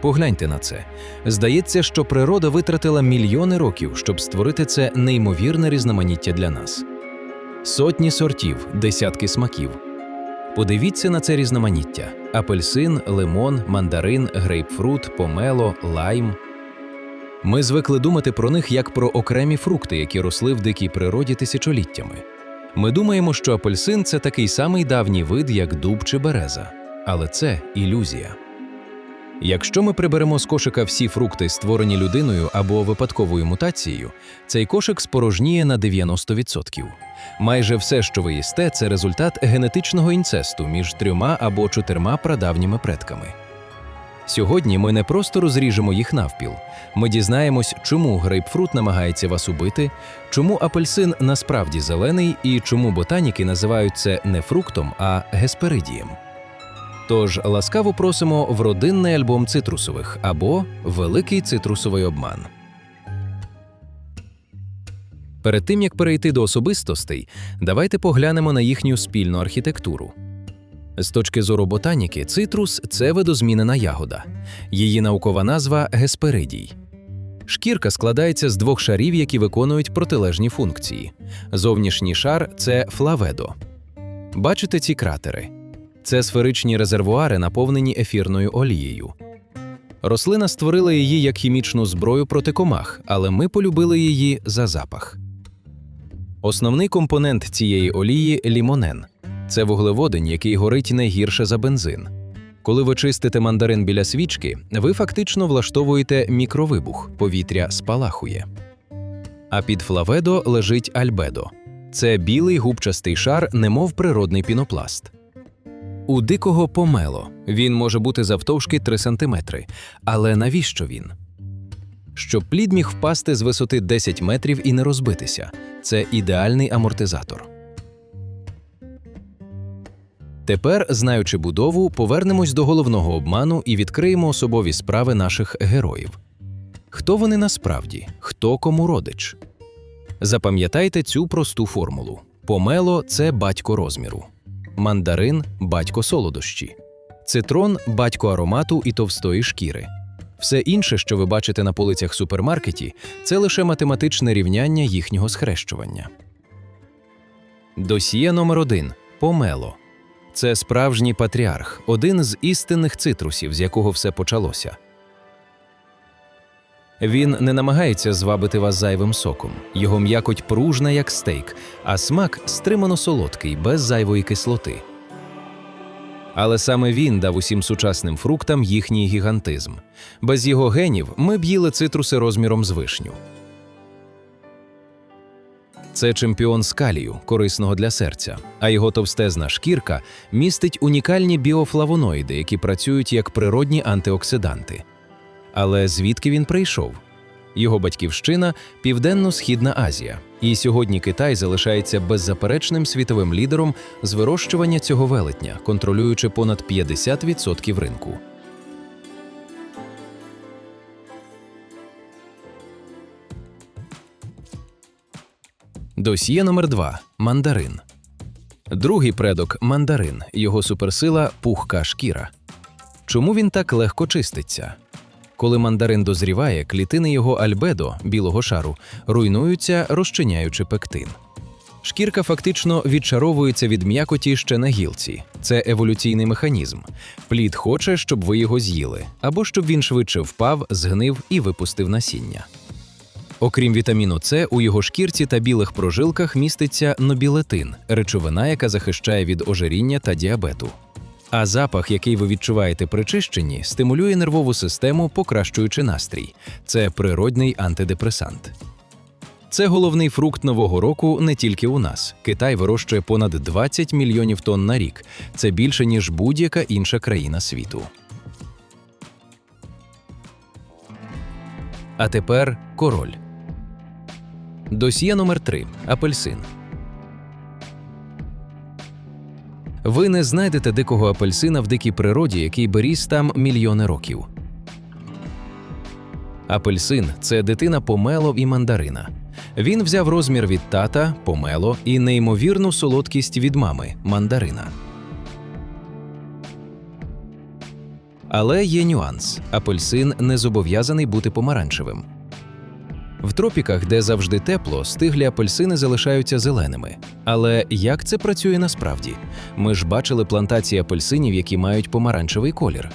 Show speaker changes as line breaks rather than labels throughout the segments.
Погляньте на це. Здається, що природа витратила мільйони років, щоб створити це неймовірне різноманіття для нас. Сотні сортів, десятки смаків. Подивіться на це різноманіття: апельсин, лимон, мандарин, грейпфрут, помело, лайм. Ми звикли думати про них як про окремі фрукти, які росли в дикій природі тисячоліттями. Ми думаємо, що апельсин це такий самий давній вид, як дуб чи береза, але це ілюзія. Якщо ми приберемо з кошика всі фрукти, створені людиною або випадковою мутацією, цей кошик спорожніє на 90%. Майже все, що ви їсте, це результат генетичного інцесту між трьома або чотирма прадавніми предками. Сьогодні ми не просто розріжемо їх навпіл. Ми дізнаємось, чому грейпфрут намагається вас убити, чому апельсин насправді зелений і чому ботаніки називають це не фруктом, а гесперидієм. Тож ласкаво просимо в родинний альбом цитрусових або Великий цитрусовий обман. Перед тим як перейти до особистостей, давайте поглянемо на їхню спільну архітектуру. З точки зору ботаніки, цитрус це видозмінена ягода. Її наукова назва гесперидій. Шкірка складається з двох шарів, які виконують протилежні функції. Зовнішній шар це флаведо. Бачите ці кратери? Це сферичні резервуари, наповнені ефірною олією. Рослина створила її як хімічну зброю проти комах, але ми полюбили її за запах. Основний компонент цієї олії лімонен. Це вуглеводень, який горить не гірше за бензин. Коли ви чистите мандарин біля свічки, ви фактично влаштовуєте мікровибух, повітря спалахує. А під флаведо лежить альбедо. Це білий губчастий шар, немов природний пінопласт. У дикого помело він може бути завтовшки 3 см. Але навіщо він? Щоб плід міг впасти з висоти 10 метрів і не розбитися. Це ідеальний амортизатор. Тепер, знаючи будову, повернемось до головного обману і відкриємо особові справи наших героїв. Хто вони насправді, хто кому родич? Запам'ятайте цю просту формулу: помело це батько розміру, мандарин батько солодощі, цитрон батько аромату і товстої шкіри. Все інше, що ви бачите на полицях супермаркеті, це лише математичне рівняння їхнього схрещування. Досія номер 1 помело. Це справжній патріарх, один з істинних цитрусів, з якого все почалося. Він не намагається звабити вас зайвим соком. Його м'якоть пружна, як стейк, а смак стримано солодкий, без зайвої кислоти. Але саме він дав усім сучасним фруктам їхній гігантизм. Без його генів ми б їли цитруси розміром з вишню. Це чемпіон з калію, корисного для серця, а його товстезна шкірка містить унікальні біофлавоноїди, які працюють як природні антиоксиданти. Але звідки він прийшов? Його батьківщина Південно-Східна Азія, і сьогодні Китай залишається беззаперечним світовим лідером з вирощування цього велетня, контролюючи понад 50% ринку. Досьє номер 2 мандарин. Другий предок мандарин, його суперсила пухка шкіра. Чому він так легко чиститься? Коли мандарин дозріває, клітини його альбедо, білого шару, руйнуються, розчиняючи пектин. Шкірка фактично відчаровується від м'якоті ще на гілці. Це еволюційний механізм. Плід хоче, щоб ви його з'їли, або щоб він швидше впав, згнив і випустив насіння. Окрім вітаміну С, у його шкірці та білих прожилках міститься нобілетин речовина, яка захищає від ожиріння та діабету. А запах, який ви відчуваєте при чищенні, стимулює нервову систему, покращуючи настрій. Це природний антидепресант. Це головний фрукт нового року не тільки у нас. Китай вирощує понад 20 мільйонів тонн на рік. Це більше ніж будь-яка інша країна світу. А тепер король. Досьє номер 3 апельсин. Ви не знайдете дикого апельсина в дикій природі, який би ріс там мільйони років. Апельсин це дитина помело і мандарина. Він взяв розмір від тата, помело і неймовірну солодкість від мами мандарина. Але є нюанс: апельсин не зобов'язаний бути помаранчевим. В тропіках, де завжди тепло, стиглі апельсини залишаються зеленими. Але як це працює насправді? Ми ж бачили плантації апельсинів, які мають помаранчевий колір.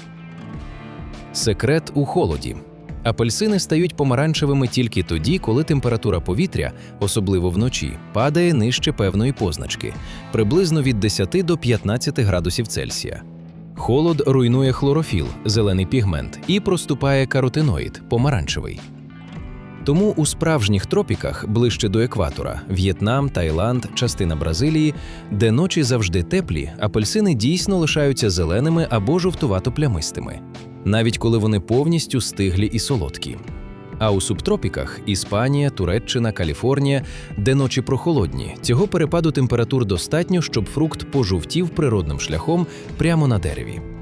Секрет у холоді. Апельсини стають помаранчевими тільки тоді, коли температура повітря, особливо вночі, падає нижче певної позначки, приблизно від 10 до 15 градусів Цельсія. Холод руйнує хлорофіл, зелений пігмент, і проступає каротиноїд, помаранчевий. Тому у справжніх тропіках, ближче до екватора, В'єтнам, Таїланд, частина Бразилії, де ночі завжди теплі, апельсини дійсно лишаються зеленими або жовтувато-плямистими, навіть коли вони повністю стиглі і солодкі. А у субтропіках Іспанія, Туреччина, Каліфорнія, де ночі прохолодні, цього перепаду температур достатньо, щоб фрукт пожовтів природним шляхом прямо на дереві.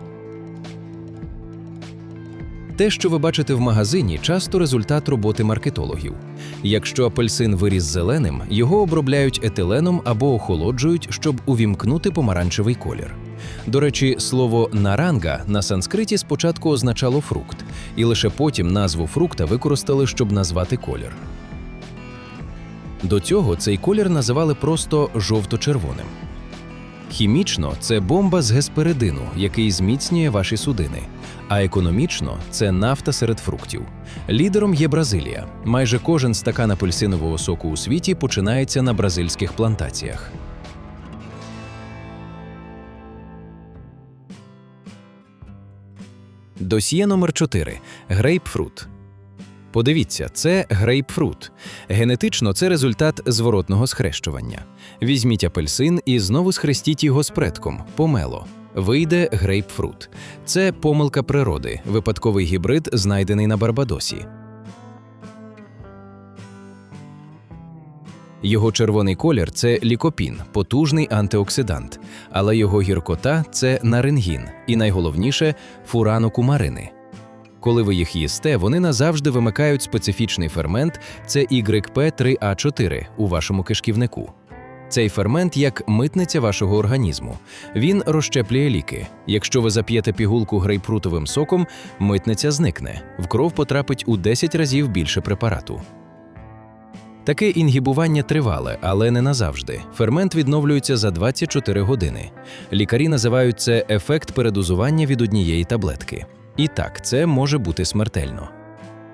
Те, що ви бачите в магазині, часто результат роботи маркетологів. Якщо апельсин виріс зеленим, його обробляють етиленом або охолоджують, щоб увімкнути помаранчевий колір. До речі, слово наранга на санскриті спочатку означало фрукт, і лише потім назву фрукта використали, щоб назвати колір. До цього цей колір називали просто жовто-червоним. Хімічно це бомба з гесперидину, який зміцнює ваші судини. А економічно це нафта серед фруктів. Лідером є Бразилія. Майже кожен стакан апельсинового соку у світі починається на бразильських плантаціях. Досьє номер 4 грейпфрут. Подивіться, це грейпфрут. Генетично це результат зворотного схрещування. Візьміть апельсин і знову схрестіть його з предком помело. Вийде грейпфрут. Це помилка природи, випадковий гібрид, знайдений на Барбадосі. Його червоний колір це лікопін, потужний антиоксидант, але його гіркота це нарингін і найголовніше фуранокумарини. Коли ви їх їсте, вони назавжди вимикають специфічний фермент це YP3A4 у вашому кишківнику. Цей фермент як митниця вашого організму. Він розщеплює ліки. Якщо ви зап'єте пігулку грейпфрутовим соком, митниця зникне, в кров потрапить у 10 разів більше препарату. Таке інгібування тривале, але не назавжди. Фермент відновлюється за 24 години. Лікарі називають це ефект передозування від однієї таблетки. І так, це може бути смертельно.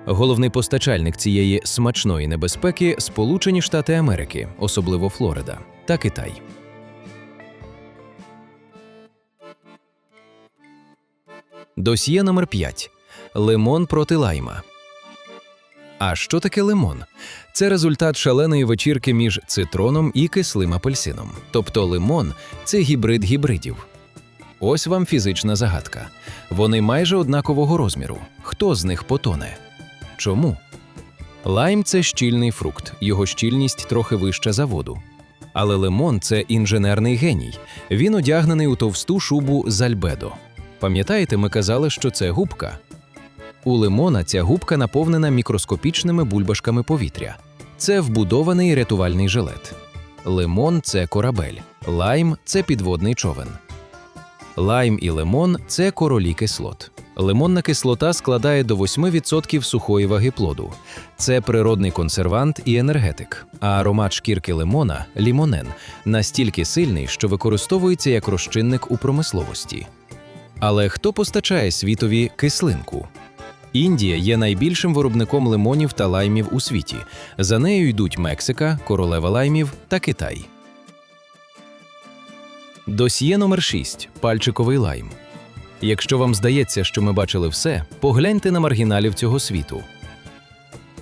Головний постачальник цієї смачної небезпеки Сполучені Штати Америки, особливо Флорида та Китай. Досьє номер 5. Лимон проти лайма. А що таке лимон? Це результат шаленої вечірки між цитроном і кислим апельсином. Тобто лимон це гібрид гібридів. Ось вам фізична загадка. Вони майже однакового розміру. Хто з них потоне? Чому? Лайм це щільний фрукт, його щільність трохи вища за воду. Але лимон це інженерний геній. Він одягнений у товсту шубу з альбедо. Пам'ятаєте, ми казали, що це губка? У лимона ця губка наповнена мікроскопічними бульбашками повітря. Це вбудований рятувальний жилет. Лимон це корабель, лайм це підводний човен. Лайм і лимон це королі кислот. Лимонна кислота складає до 8% сухої ваги плоду. Це природний консервант і енергетик. А аромат шкірки лимона лімонен настільки сильний, що використовується як розчинник у промисловості. Але хто постачає світові кислинку? Індія є найбільшим виробником лимонів та лаймів у світі. За нею йдуть Мексика, королева лаймів та Китай. Досьє номер 6. Пальчиковий лайм. Якщо вам здається, що ми бачили все, погляньте на маргіналів цього світу.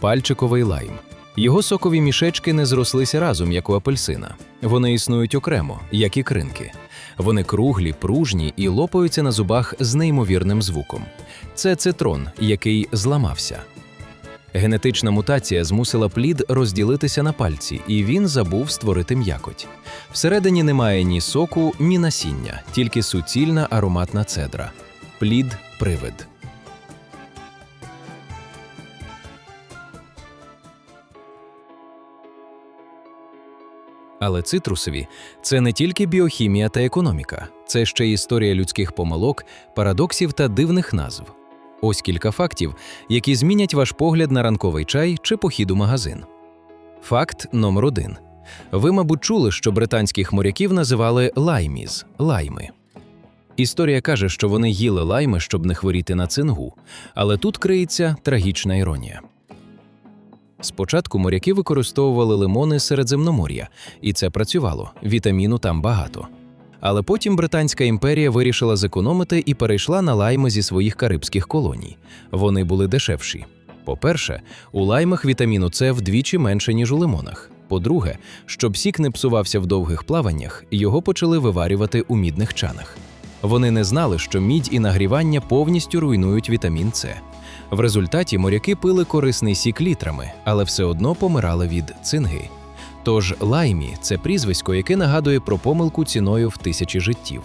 Пальчиковий лайм. Його сокові мішечки не зрослися разом, як у апельсина. Вони існують окремо, як і кринки. Вони круглі, пружні і лопаються на зубах з неймовірним звуком. Це цитрон, який зламався. Генетична мутація змусила плід розділитися на пальці, і він забув створити м'якоть. Всередині немає ні соку, ні насіння, тільки суцільна ароматна цедра. Плід привид. Але цитрусові це не тільки біохімія та економіка, це ще історія людських помилок, парадоксів та дивних назв. Ось кілька фактів, які змінять ваш погляд на ранковий чай чи похід у магазин. Факт номер один. Ви, мабуть, чули, що британських моряків називали лайміз лайми. Історія каже, що вони їли лайми, щоб не хворіти на цингу, але тут криється трагічна іронія. Спочатку моряки використовували лимони Середземномор'я, і це працювало, вітаміну там багато. Але потім Британська імперія вирішила зекономити і перейшла на лайми зі своїх карибських колоній. Вони були дешевші. По-перше, у лаймах вітаміну С вдвічі менше, ніж у лимонах. По-друге, щоб сік не псувався в довгих плаваннях, його почали виварювати у мідних чанах. Вони не знали, що мідь і нагрівання повністю руйнують вітамін С. В результаті моряки пили корисний сік літрами, але все одно помирали від цинги. Тож лаймі це прізвисько, яке нагадує про помилку ціною в тисячі життів.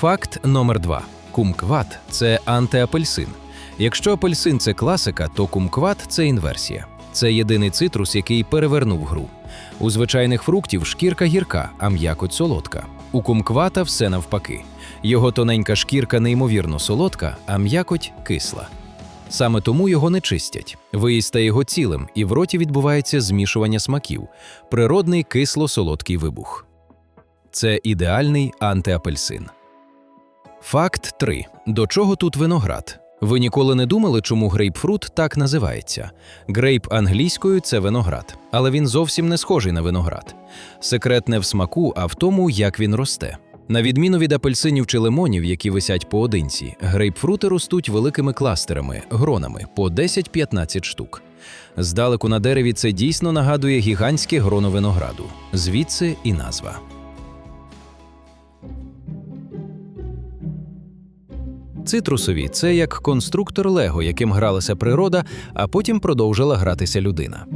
Факт номер 2 Кумкват це антиапельсин. Якщо апельсин це класика, то кумкват це інверсія. Це єдиний цитрус, який перевернув гру. У звичайних фруктів шкірка гірка, а м'якоть солодка. У кумквата все навпаки. Його тоненька шкірка неймовірно солодка, а м'якоть кисла. Саме тому його не чистять. Ви їсте його цілим, і в роті відбувається змішування смаків, природний кисло-солодкий вибух. Це ідеальний антиапельсин. Факт 3. До чого тут виноград? Ви ніколи не думали, чому грейпфрут так називається? Грейп англійською це виноград, але він зовсім не схожий на виноград. Секрет не в смаку, а в тому, як він росте. На відміну від апельсинів чи лимонів, які висять поодинці, грейпфрути ростуть великими кластерами, гронами по 10-15 штук. Здалеку на дереві це дійсно нагадує гігантське гроно винограду, звідси і назва. Цитрусові це як конструктор Лего, яким гралася природа, а потім продовжила гратися людина.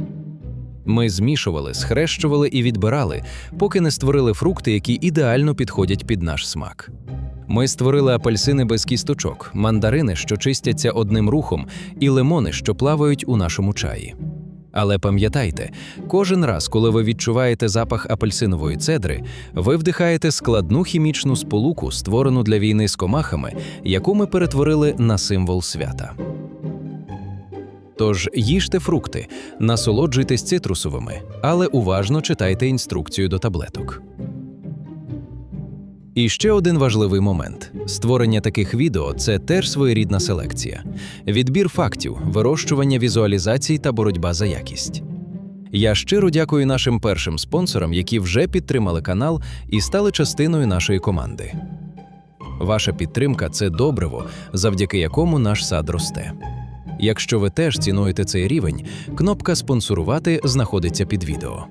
Ми змішували, схрещували і відбирали, поки не створили фрукти, які ідеально підходять під наш смак. Ми створили апельсини без кісточок, мандарини, що чистяться одним рухом, і лимони, що плавають у нашому чаї. Але пам'ятайте, кожен раз, коли ви відчуваєте запах апельсинової цедри, ви вдихаєте складну хімічну сполуку, створену для війни з комахами, яку ми перетворили на символ свята. Тож їжте фрукти, насолоджуйтесь цитрусовими, але уважно читайте інструкцію до таблеток. І ще один важливий момент: створення таких відео це теж своєрідна селекція, відбір фактів, вирощування візуалізацій та боротьба за якість. Я щиро дякую нашим першим спонсорам, які вже підтримали канал і стали частиною нашої команди. Ваша підтримка це добриво, завдяки якому наш сад росте. Якщо ви теж цінуєте цей рівень, кнопка Спонсорувати знаходиться під відео.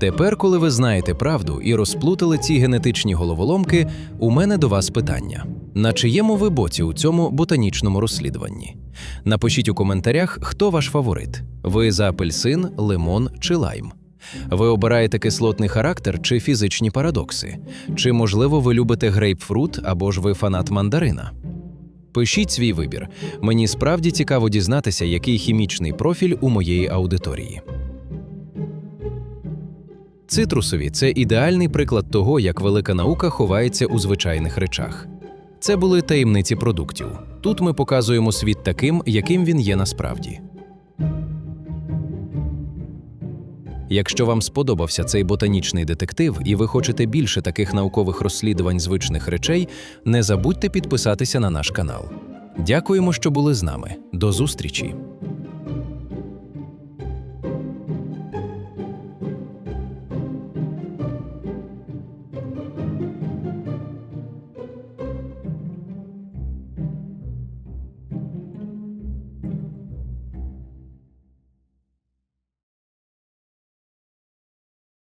Тепер, коли ви знаєте правду і розплутали ці генетичні головоломки, у мене до вас питання: на чиєму ви боці у цьому ботанічному розслідуванні? Напишіть у коментарях, хто ваш фаворит: ви за апельсин, лимон чи лайм. Ви обираєте кислотний характер чи фізичні парадокси? Чи, можливо, ви любите грейпфрут або ж ви фанат мандарина? Пишіть свій вибір. Мені справді цікаво дізнатися, який хімічний профіль у моєї аудиторії. Цитрусові це ідеальний приклад того, як велика наука ховається у звичайних речах. Це були таємниці продуктів. Тут ми показуємо світ таким, яким він є насправді. Якщо вам сподобався цей ботанічний детектив і ви хочете більше таких наукових розслідувань звичних речей, не забудьте підписатися на наш канал. Дякуємо, що були з нами. До зустрічі!